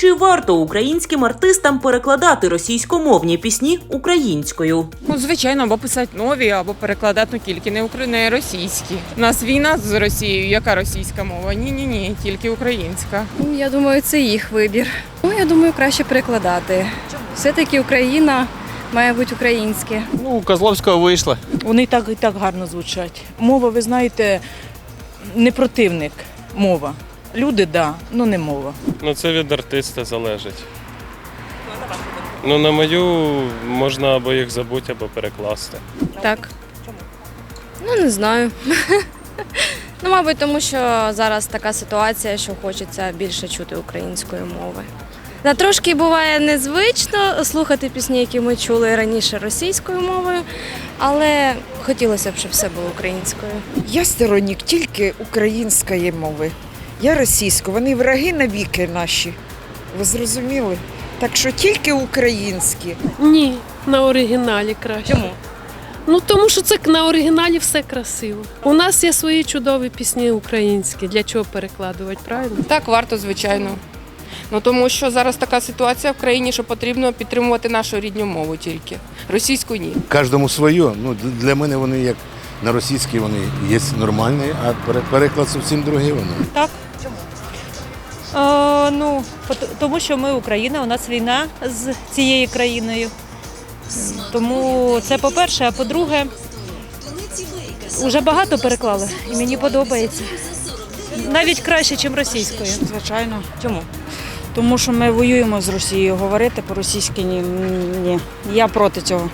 Чи варто українським артистам перекладати російськомовні пісні українською? Ну, звичайно, або писати нові, або перекладати ну, тільки не укра- не російські. У нас війна з Росією. Яка російська мова? Ні, ні, ні, тільки українська. Я думаю, це їх вибір. Ну, я думаю, краще перекладати. Все-таки Україна має бути українське. Ну, Козловського вийшло. Вони і так і так гарно звучать. Мова, ви знаєте, не противник. Мова. Люди, да, ну не мова. Ну, це від артиста залежить. Ну, на мою можна або їх забути, або перекласти. Так. Ну, не знаю. ну, мабуть, тому що зараз така ситуація, що хочеться більше чути української мови. Та трошки буває незвично слухати пісні, які ми чули раніше російською мовою, але хотілося б, щоб все було українською. Я сторонник тільки української мови. Я російська, вони враги навіки наші. Ви зрозуміли? Так що тільки українські. Ні, на оригіналі краще. Чому? Ну тому що це на оригіналі все красиво. У нас є свої чудові пісні українські. Для чого перекладувати, правильно? Так, варто, звичайно. Ну тому що зараз така ситуація в країні, що потрібно підтримувати нашу рідну мову тільки. Російську ні. Кожному своє. Ну, для мене вони як на російській вони є нормальні, а пере- переклад зовсім другий вони. Е, ну, тому що ми Україна, у нас війна з цією країною. Тому це по-перше, а по-друге, вже багато переклали і мені подобається. Навіть краще, ніж російською. Звичайно. Чому? Тому що ми воюємо з Росією. Говорити по-російськи ні, ні. Я проти цього.